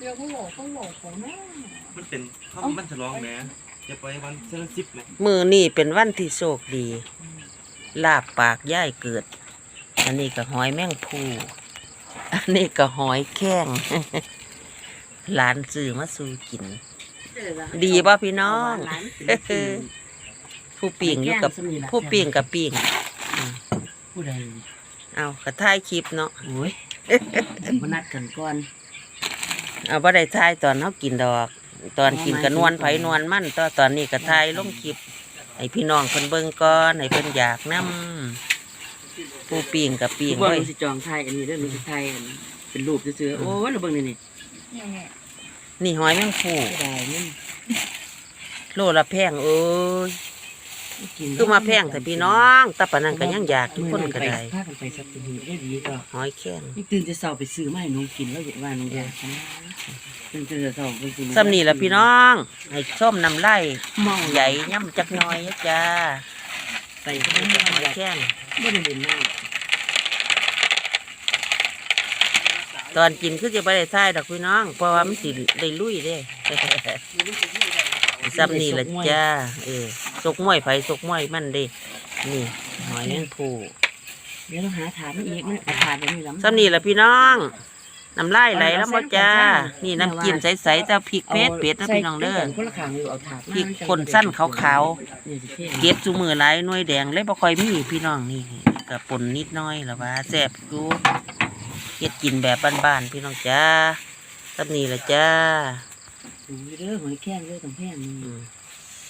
เดี๋ยวเขาหลอกเขาหลอกของแม่มันเป็นเขามันฉลองแหม่จะไปวันเซนสิบไหมมือนี่เป็นวันที่โชคดี ลาบปากย่ายเกิด อันนี้ก็หอยแมงภูอันนี้ก็หอยแข้ง หลานซื้อมาสู่กิน ดีป่ะพี่น้องผู้ปิ่งอยู่กับผู้ปิ่งกับปิ่งผู้ใดเอากระท่ายคลิปเนาะโอ้ยมานัดกันก่อน เอาบ่ได้ท่ายตอนเฮากินดอก ตอนกินก็นวลไผนวลมันตอนตอนนี้ก็ท่ายลงคลิปให้พี่น้องเพิ่นเบิ่งก่อนให้เพิ่นอยากนํผู้ปิ่งกับปิ่งบ่เว้ยรู้สิจองไทยอันนี้เด้อรู้สิไทยอันเป็นรูปซื่อๆโอ้ยเราเบิ่งนี่นี่นี่หอยแมงภูผู้ใดนี่โลละแพงเอ้ย คือมาแพงแต่พี่น้องแตะปานนั้นก็ยังอยากทุกคนก็ได้พากันไปสักทีได้ดีก็หอยแข้งนี่ตื่นจะเช้าไปซื้อมาให้หนูกินแล้วเห็นว่าหนูอยากนะตื่นจะเช้าไปซื้อสำนี่ละพี่น้องให้ส้มน้ำไล่เมาใหญ่ย่ำจักหน้อยนะจ้าไปก็ไม่หอยได้แข้งไม่ได้เล่นน้ตอนกินคือจะไปได้ท่ายดอกพี่น้อง เพราะว่ามันสิได้ลุยเด้ำซ้ำนี่ละจ้าเออ สกมวยไผสกมวยมันเด้นี่หอยแมงภูเดี๋ยวเราหาถาดมาอีกมันเอาถาดแบบนี้แล้วซ้ำนี่ละพี่น้องน้ำลายไหลแล้วบ่จ้า นี่น้ำกินใสๆแต่พริกเผ็ดเผ็ดนะพี่น้องเด้อคนละขางอยู่เอาถาดพริกป่นสั้นขาวนี่สิเท่ๆเก็บจุมือหลายหน่วยแดงเลยบ่ค่อยมีพี่น้องนี่ก็ป่นนิดหน้อยละว่าแซ่บอยู่เฮ็ดกินแบบบ้านๆพี่น้องจ้าซ้ำนี่ละจ้าดูเด้อหอยแข้งเด้อตรงแพงนี่อืม